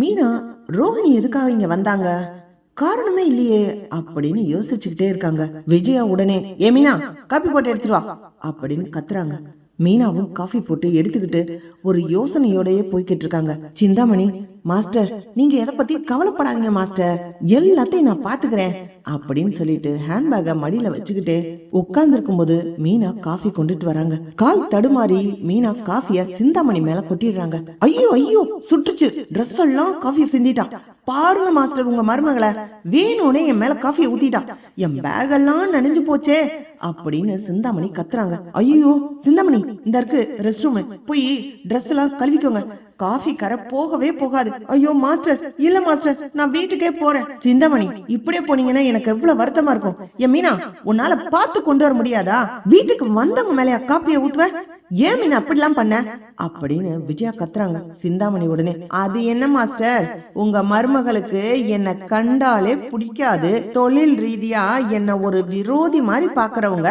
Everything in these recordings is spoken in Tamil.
மீனா ரோஹிணி எதுக்காக இங்க வந்தாங்க? காரணமே இல்லையே அப்படின்னு யோசிச்சுக்கிட்டே இருக்காங்க. விஜயா உடனே ஏ மீனா காப்பி போட்டு எடுத்துருவா அப்படின்னு கத்துறாங்க. மீனாவும் காஃபி போட்டு எடுத்துக்கிட்டு ஒரு யோசனையோடயே போய்கிட்டு இருக்காங்க. சிந்தாமணி மாஸ்டர் நீங்க எதை பத்தி கவலைப்படாதீங்க மாஸ்டர். எல்லாத்தையும் நான் பாத்துக்கிறேன் அப்படின்னு சொல்லிட்டு ஹேண்ட்பேக்கை மடியில வச்சுக்கிட்டு உட்கார்ந்து போது மீனா காஃபி கொண்டுட்டு வராங்க. கால் தடுமாறி மீனா காஃபிய சிந்தாமணி மேல கொட்டிடுறாங்க. ஐயோ ஐயோ சுட்டுச்சு. ட்ரெஸ் எல்லாம் காஃபி சிந்திட்டான் பாருங்க மாஸ்டர் உங்க மருமகளை. வேணும்னே என் மேல காஃபியை ஊத்திட்டான். என் பேக் எல்லாம் நனைஞ்சு போச்சே. அப்படின்னு சிந்தாமணி கத்துறாங்க. ஐயோ சிந்தாமணி இந்த இருக்கு ரெஸ்ட் ரூம் போய் ட்ரெஸ் எல்லாம் கழுவிக்கோங்க. காஃபி கரை போகவே போகாது. ஐயோ மாஸ்டர் இல்ல மாஸ்டர் நான் வீட்டுக்கே போறேன். சிந்தாமணி இப்படியே போனீங்கன்னா எனக்கு எவ்வளவு வருத்தமா இருக்கும். என் மீனா உன்னால பார்த்து கொண்டு வர முடியாதா? வீட்டுக்கு வந்தவங்க மேலயா காப்பியை ஊத்துவ? ஏன் மீனா அப்படிலாம் பண்ண? அப்படின்னு விஜயா கத்துறாங்க. சிந்தாமணி உடனே அது என்ன மாஸ்டர்? உங்க மருமகளுக்கு என்ன கண்டாலே பிடிக்காது. தொழில் ரீதியா என்ன ஒரு விரோதி மாதிரி பாக்குறவங்க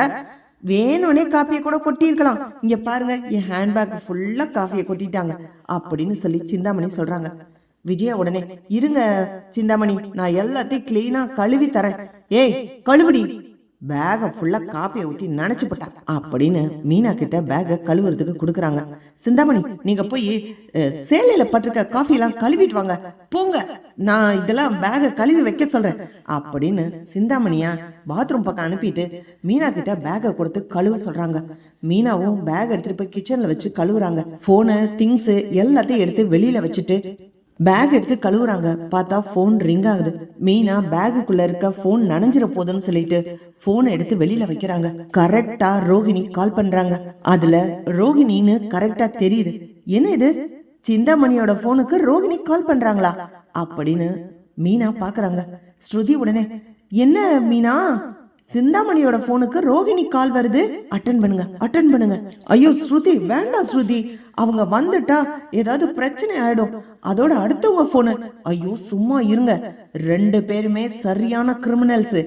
வேணும்னே காஃபியை கூட கொட்டியிருக்கலாம். இங்க பாருங்க என் ஹேண்ட்பேக் ஃபுல்லா காஃபியை கொட்டிட்டாங்க. அப்படின்னு சொல்லி சிந்தாமணி சொல்றாங்க. விஜயா உடனே இருங்க சிந்தாமணி நான் எல்லாத்தையும் கிளீனா கழுவி தரேன். ஏய் கழுவுடி. பேகை ஃபுல்லா காப்பியை ஊத்தி நினைச்சு போட்டா. அப்படின்னு மீனா கிட்ட பேகை கழுவுறதுக்கு கொடுக்குறாங்க. சிந்தாமணி நீங்க போய் அஹ், சேலையில பட்டிருக்க காஃபி எல்லாம் கழுவிட்டு வாங்க. போங்க. நான் இதெல்லாம் பேகை கழுவி வைக்க சொல்றேன். அப்படின்னு சிந்தாமணியா பாத்ரூம் பக்கம் அனுப்பிட்டு மீனா கிட்ட பேக்கை கொடுத்து கழுவ சொல்றாங்க. மீனாவும் பேக் எடுத்துட்டு போய் கிச்சன்ல வச்சு கழுவுறாங்க. போனு திங்ஸ் எல்லாத்தையும் எடுத்து வெளியில வச்சுட்டு பேக் எடுத்து கழுவுறாங்க. பார்த்தா ஃபோன் ரிங் ஆகுது. மீனா பேகுக்குள்ள இருக்க ஃபோன் நனைஞ்சிர போதுன்னு சொல்லிட்டு ஃபோனை எடுத்து வெளியில வைக்கிறாங்க. கரெக்டா ரோகிணி கால் பண்றாங்க. அதுல ரோகிணின்னு கரெக்டா தெரியுது. என்ன இது? சிந்தாமணியோட போனுக்கு ரோகிணி கால் பண்றாங்களா? அப்படின்னு மீனா பாக்குறாங்க ஸ்ருதி உடனே என்ன மீனா? சிந்தாமணியோட போனுக்கு ரோகிணி கால் வருது. அட்டன் பண்ணுங்க அட்டன் பண்ணுங்க. ஐயோ ஸ்ருதி வேண்டாம் ஸ்ருதி. அவங்க வந்துட்டா ஏதாவது பிரச்சனை ஆயிடும். அதோட அடுத்தவங்க போனு ஐயோ சும்மா இருங்க. ரெண்டு பேருமே சரியான கிரிமினல்ஸ்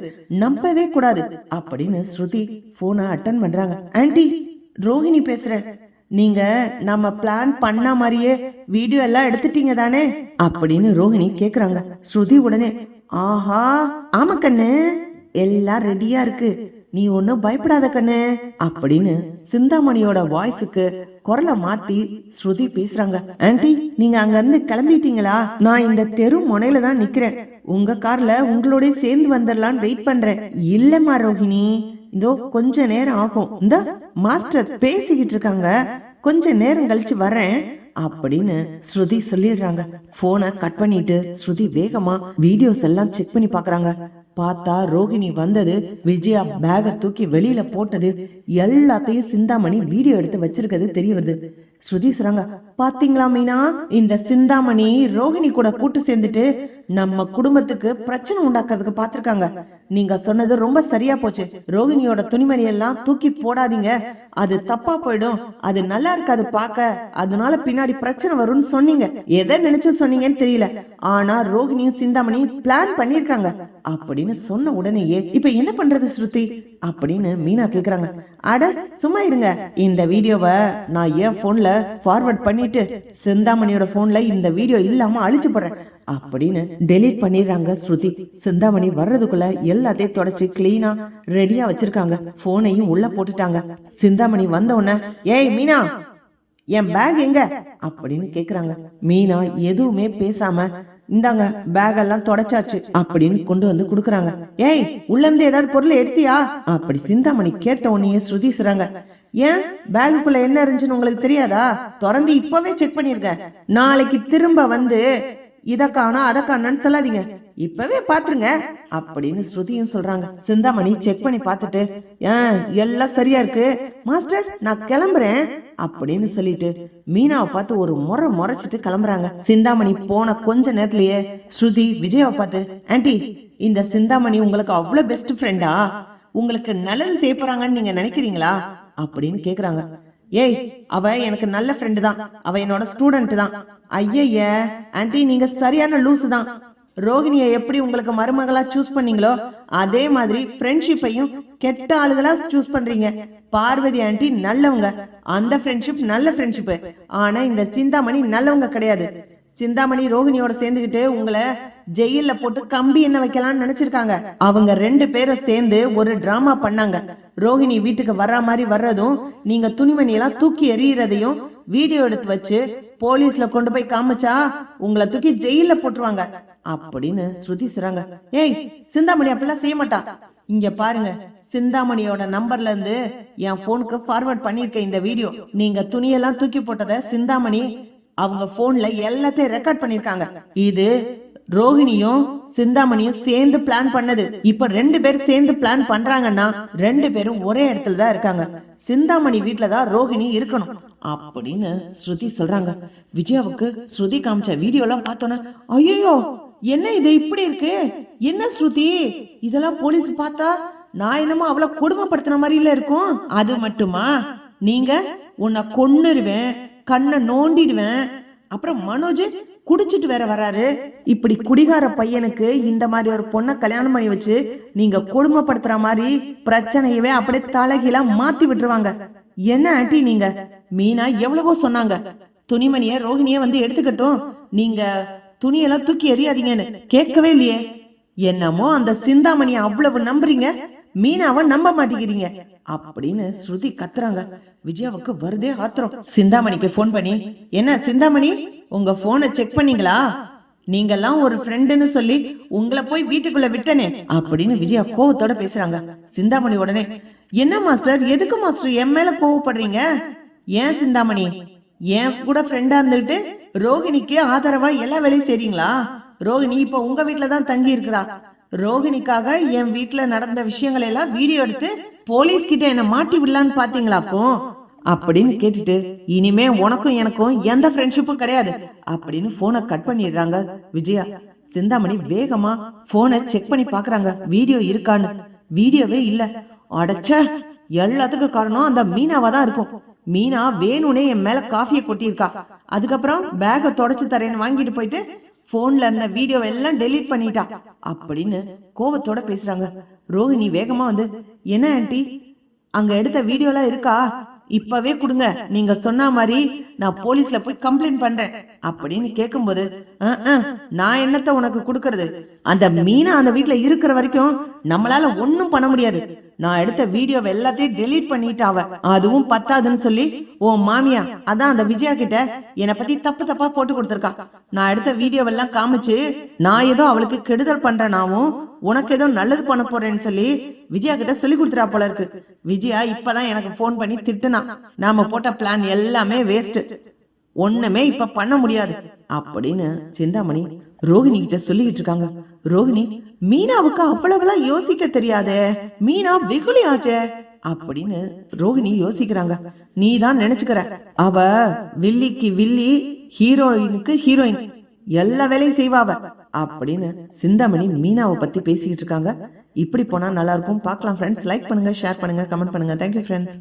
நம்பவே கூடாது அப்படின்னு ஸ்ருதி போனை அட்டன் பண்றாங்க. ஆண்டி ரோஹிணி பேசுறேன். நீங்க நம்ம பிளான் பண்ண மாதிரியே வீடியோ எல்லாம் எடுத்துட்டீங்க தானே? அப்படின்னு ரோஹிணி கேக்குறாங்க. ஸ்ருதி உடனே ஆஹா ஆமா கண்ணு. எல்லாம் ரெடியா இருக்கு. நீ ஒன்னும் பயப்படாத கண்ணு அப்படின்னு சிந்தாமணியோட வாய்ஸுக்கு குரலை மாத்தி ஸ்ருதி பேசுறாங்க. ஆன்டி நீங்க அங்க இருந்து கிளம்பிட்டீங்களா? நான் இந்த தெரு முனையில தான் நிக்கிறேன். உங்க கார்ல உங்களோட சேர்ந்து வந்துடலான்னு வெயிட் பண்றேன். இல்லம்மா ரோஹிணி. இதோ கொஞ்ச நேரம் ஆகும். இந்த மாஸ்டர் பேசிக்கிட்டு இருக்காங்க. கொஞ்ச நேரம் கழிச்சு வரேன் அப்படின்னு ஸ்ருதி சொல்லிடுறாங்க. போனை கட் பண்ணிட்டு ஸ்ருதி வேகமா வீடியோஸ் எல்லாம் செக் பண்ணி பாக்குறாங்க பார்த்தா ரோகிணி வந்தது விஜயா பேக தூக்கி வெளியில போட்டது எல்லாத்தையும் சிந்தாமணி வீடியோ எடுத்து வச்சிருக்கிறது தெரிய வருது. ஸ்ருதி சொல்றாங்க பாத்தீங்களா மீனா? இந்த சிந்தாமணி ரோகிணி கூட கூட்டு சேர்ந்துட்டு நம்ம குடும்பத்துக்கு பிரச்சனை உண்டாக்குறதுக்கு பாத்திருக்காங்க. நீங்க சொன்னது ரொம்ப சரியா போச்சு. ரோகிணியோட துணிமணி எல்லாம் தூக்கி போடாதீங்க. அது தப்பா போயிடும். அது நல்லா இருக்காது பாக்க. அதனால பின்னாடி பிரச்சனை வரும்னு சொன்னீங்க. எதை நினைச்சு சொன்னீங்கன்னு தெரியல. ஆனா ரோகிணியும் சிந்தாமணி பிளான் பண்ணிருக்காங்க அப்படின்னு சொன்ன உடனேயே இப்ப என்ன பண்றது ஸ்ருதி? அப்படின்னு மீனா கேக்குறாங்க. அட சும்மா இருங்க. இந்த வீடியோவை நான் என் போன்ல ஃபார்வர்ட் பண்ணிட்டு சிந்தாமணியோட போன்ல இந்த வீடியோ இல்லாம அழிச்சு போடுறேன். அப்படின்னு டெலீட் பண்ணிடுறாங்க ஸ்ருதி. சிந்தாமணி வர்றதுக்குள்ள எல்லாத்தையும் தொடச்சு கிளீனா ரெடியா வச்சிருக்காங்க. போனையும் உள்ள போட்டுட்டாங்க. சிந்தாமணி வந்த உடனே ஏய் மீனா என் பேக் எங்க? அப்படின்னு கேக்குறாங்க. மீனா எதுவுமே பேசாம இந்தாங்க பேக் எல்லாம் தொடச்சாச்சு அப்படின்னு கொண்டு வந்து குடுக்குறாங்க. ஏய் உள்ள இருந்து ஏதாவது பொருள் எடுத்தியா? அப்படி சிந்தாமணி கேட்ட உடனே ஸ்ருதி சொல்றாங்க ஏன்? பேகுக்குள்ள என்ன இருந்துச்சுன்னு உங்களுக்கு தெரியாதா? திறந்து இப்பவே செக் பண்ணிருக்க நாளைக்கு திரும்ப வந்து இதை காணும் அதை காணோம்னு சொல்லாதீங்க. இப்பவே பாத்துருங்க. அப்படின்னு ஸ்ருதியும் சொல்றாங்க. சிந்தாமணி செக் பண்ணி பார்த்துட்டு ஏன் எல்லாம் சரியா இருக்கு. மாஸ்டர் நான் கிளம்புறேன். அப்படின்னு சொல்லிட்டு மீனாவை பார்த்து ஒரு முறை முறைச்சிட்டு கிளம்புறாங்க. சிந்தாமணி போன கொஞ்ச நேரத்திலேயே ஸ்ருதி விஜயாவை பார்த்து ஆன்டி இந்த சிந்தாமணி உங்களுக்கு அவ்வளவு பெஸ்ட் ஃப்ரெண்டா உங்களுக்கு நல்லது செய்ய போறாங்கன்னு நீங்க நினைக்கிறீங்களா? அப்படின்னு கேக்குறாங்க. ஏய் அவ எனக்கு நல்ல ஃப்ரெண்டு தான். அவ என்னோட ஸ்டூடெண்ட் தான். ஐயய்ய ஆன்டி நீங்க சரியான லூசு தான். ரோஹிணியை எப்படி உங்களுக்கு மருமகளா சூஸ் பண்ணீங்களோ அதே மாதிரி ஃப்ரெண்ட்ஷிப்பையும் கெட்ட ஆளுகளா சூஸ் பண்றீங்க. பார்வதி ஆன்ட்டி நல்லவங்க. அந்த ஃப்ரெண்ட்ஷிப் நல்ல ஃப்ரெண்ட்ஷிப் ஆனா இந்த சிந்தாமணி நல்லவங்க கிடையாது. சிந்தாமணி ரோஹிணியோட சேர்ந்துகிட்டு உங்களை ஜெயில்ல போட்டு கம்பி என்ன வைக்கலாம்னு நினைச்சிருக்காங்க. அவங்க ரெண்டு பேரும் சேர்ந்து ஒரு டிராமா பண்ணாங்க. ரோஹிணி வீட்டுக்கு வர்ற மாதிரி வர்றதும் நீங்க துணிமணி எல்லாம் தூக்கி எறியறதையும் வீடியோ எடுத்து வச்சு போலீஸ்ல கொண்டு போய் காமிச்சா உங்களை தூக்கி ஜெயில்ல போட்டுருவாங்க. அப்படின்னு ஸ்ருதி சொல்றாங்க. ஏய் சிந்தாமணி அப்படிலாம் செய்ய மாட்டா. இங்க பாருங்க சிந்தாமணியோட நம்பர்ல இருந்து என் போனுக்கு ஃபார்வர்ட் பண்ணிருக்கேன் இந்த வீடியோ நீங்க துணியெல்லாம் தூக்கி போட்டத சிந்தாமணி அவங்க போன்ல எல்லாத்தையும் ரெக்கார்ட் பண்ணிருக்காங்க இது ரோஹிணியும் சிந்தாமணியும் சேர்ந்து பிளான் பண்ணது. இப்ப ரெண்டு பேரும் சேர்ந்து பிளான் பண்றாங்கன்னா ரெண்டு பேரும் ஒரே இடத்துல தான் இருக்காங்க. சிந்தாமணி வீட்ல தான் ரோஹிணி இருக்கணும். அப்படின்னு ஸ்ருதி சொல்றாங்க. விஜயாவுக்கு ஸ்ருதி காமிச்ச வீடியோ எல்லாம் பார்த்தோன்னே ஐயோ என்ன இது இப்படி இருக்கு? என்ன ஸ்ருதி? இதெல்லாம் போலீஸ் பார்த்தா நான் என்னமோ அவளை கொடுமைப்படுத்தின மாதிரில இருக்கும். அது மட்டுமா? நீங்க உன்னை கொன்னுருவேன். கண்ணை நோண்டிடுவேன். அப்புறம் மனோஜ் குடிச்சிட்டு வேற வராரு. இப்படி குடிகார பையனுக்கு இந்த மாதிரி ஒரு பொண்ணை கல்யாணம் பண்ணி வச்சு நீங்க கொடுமைப்படுத்துற மாதிரி பிரச்சனையவே அப்படியே தலைகீழா மாத்தி விட்டுருவாங்க. என்ன ஆண்டி நீங்க? மீனா எவ்வளவோ சொன்னாங்க. துணிமணிய ரோஹிணிய வந்து எடுத்துக்கட்டும். நீங்க துணியெல்லாம் தூக்கி எறியாதீங்கன்னு கேட்கவே இல்லையே. என்னமோ அந்த சிந்தாமணியை அவ்வளவு நம்புறீங்க? மீனாவை நம்ப மாட்டேங்கிறீங்க அப்படின்னு ஸ்ருதி கத்துறாங்க. விஜயாவுக்கு வருதே ஆத்திரம். சிந்தாமணிக்கு ஃபோன் பண்ணி என்ன சிந்தாமணி உங்க போனை செக் பண்ணீங்களா? நீங்கெல்லாம் ஒரு ஃப்ரெண்டுன்னு சொல்லி உங்களை போய் வீட்டுக்குள்ள விட்டனே அப்படின்னு விஜயா கோவத்தோட பேசுறாங்க. சிந்தாமணி உடனே என்ன மாஸ்டர் எதுக்கு மாஸ்டர் என் மேல கோவப்படுறீங்க? ஏன் சிந்தாமணி? என் கூட ஃப்ரெண்டா இருந்துகிட்டு ரோஹிணிக்கு ஆதரவா எல்லா வேலையும் செய்றீங்களா? ரோஹிணி இப்ப உங்க வீட்டுல தான் தங்கி இருக்கிறா ரோகிணிக்காக என் வீட்டுல நடந்த விஷயங்களை எல்லாம் வீடியோ எடுத்து போலீஸ் கிட்ட என்ன மாட்டி விடலான்னு பாத்தீங்களாக்கும்? அப்படின்னு கேட்டுட்டு இனிமே உனக்கும் எனக்கும் எந்த ஃப்ரெண்ட்ஷிப்பும் கிடையாது. அப்படின்னு போனை கட் பண்ணிடுறாங்க விஜயா. சிந்தாமணி வேகமா போனை செக் பண்ணி பாக்குறாங்க வீடியோ இருக்கான்னு. வீடியோவே இல்ல. அடைச்ச எல்லாத்துக்கும் காரணம் அந்த மீனாவா தான் இருக்கும். மீனா வேணும்னே என் மேல காஃபியை கொட்டியிருக்கா. அதுக்கப்புறம் பேக்கை தொடச்சு தரேன்னு வாங்கிட்டு போயிட்டு போன்ல இருந்த வீடியோ எல்லாம் டெலீட் பண்ணிட்டா அப்படின்னு கோவத்தோட பேசுறாங்க. ரோஹிணி வேகமா வந்து என்ன ஆன்ட்டி அங்க எடுத்த வீடியோலாம் இருக்கா? இப்பவே கொடுங்க. நீங்க சொன்ன மாதிரி நான் போலீஸ்ல போய் கம்ப்ளைண்ட் பண்றேன். அப்படின்னு கேட்கும்போது நான் என்னத்த உனக்கு கொடுக்கறது? அந்த மீனா அந்த வீட்ல இருக்கிற வரைக்கும் நம்மளால ஒன்னும் பண்ண முடியாது. நான் எடுத்த வீடியோ எல்லாத்தையும் டெலீட் பண்ணிட்டாவ அதுவும் பத்தாதுன்னு சொல்லி ஓ மாமியா அதான் அந்த விஜயா கிட்ட என்னை பத்தி தப்பு தப்பா போட்டு கொடுத்துருக்கா. நான் எடுத்த வீடியோவெல்லாம் காமிச்சு நான் ஏதோ அவளுக்கு கெடுதல் பண்றேனாவும் உனக்கு ஏதோ நல்லது பண்ண போறேன்னு சொல்லி விஜயா கிட்ட சொல்லி கொடுத்துறா போல இருக்கு. விஜயா இப்பதான் எனக்கு போன் பண்ணி திட்டுனா. நாம போட்ட பிளான் எல்லாமே வேஸ்ட் ஒண்ணுமே இப்ப பண்ண முடியாது. அப்படின்னு சிந்தாமணி ரோஹிணி கிட்ட சொல்லிக்கிட்டு இருக்காங்க. ரோஹிணி மீனாவுக்கு அவ்வளவுலாம் யோசிக்க தெரியாதே. மீனா வெகுளி ஆச்சே. அப்படின்னு ரோஹிணி யோசிக்கிறாங்க. நீ தான் நினைச்சுக்கிற. அவ வில்லிக்கு வில்லி ஹீரோயினுக்கு ஹீரோயின் எல்லா வேலையும் செய்வாவ அப்படின்னு சிந்தாமணி மீனாவை பத்தி பேசிக்கிட்டு இருக்காங்க. இப்படி போனா நல்லா இருக்கும் பார்க்கலாம் ஃப்ரெண்ட்ஸ் லைக் பண்ணுங்க ஷேர் பண்ணுங்க கமெண்ட் பண்ணுங்க. Thank you friends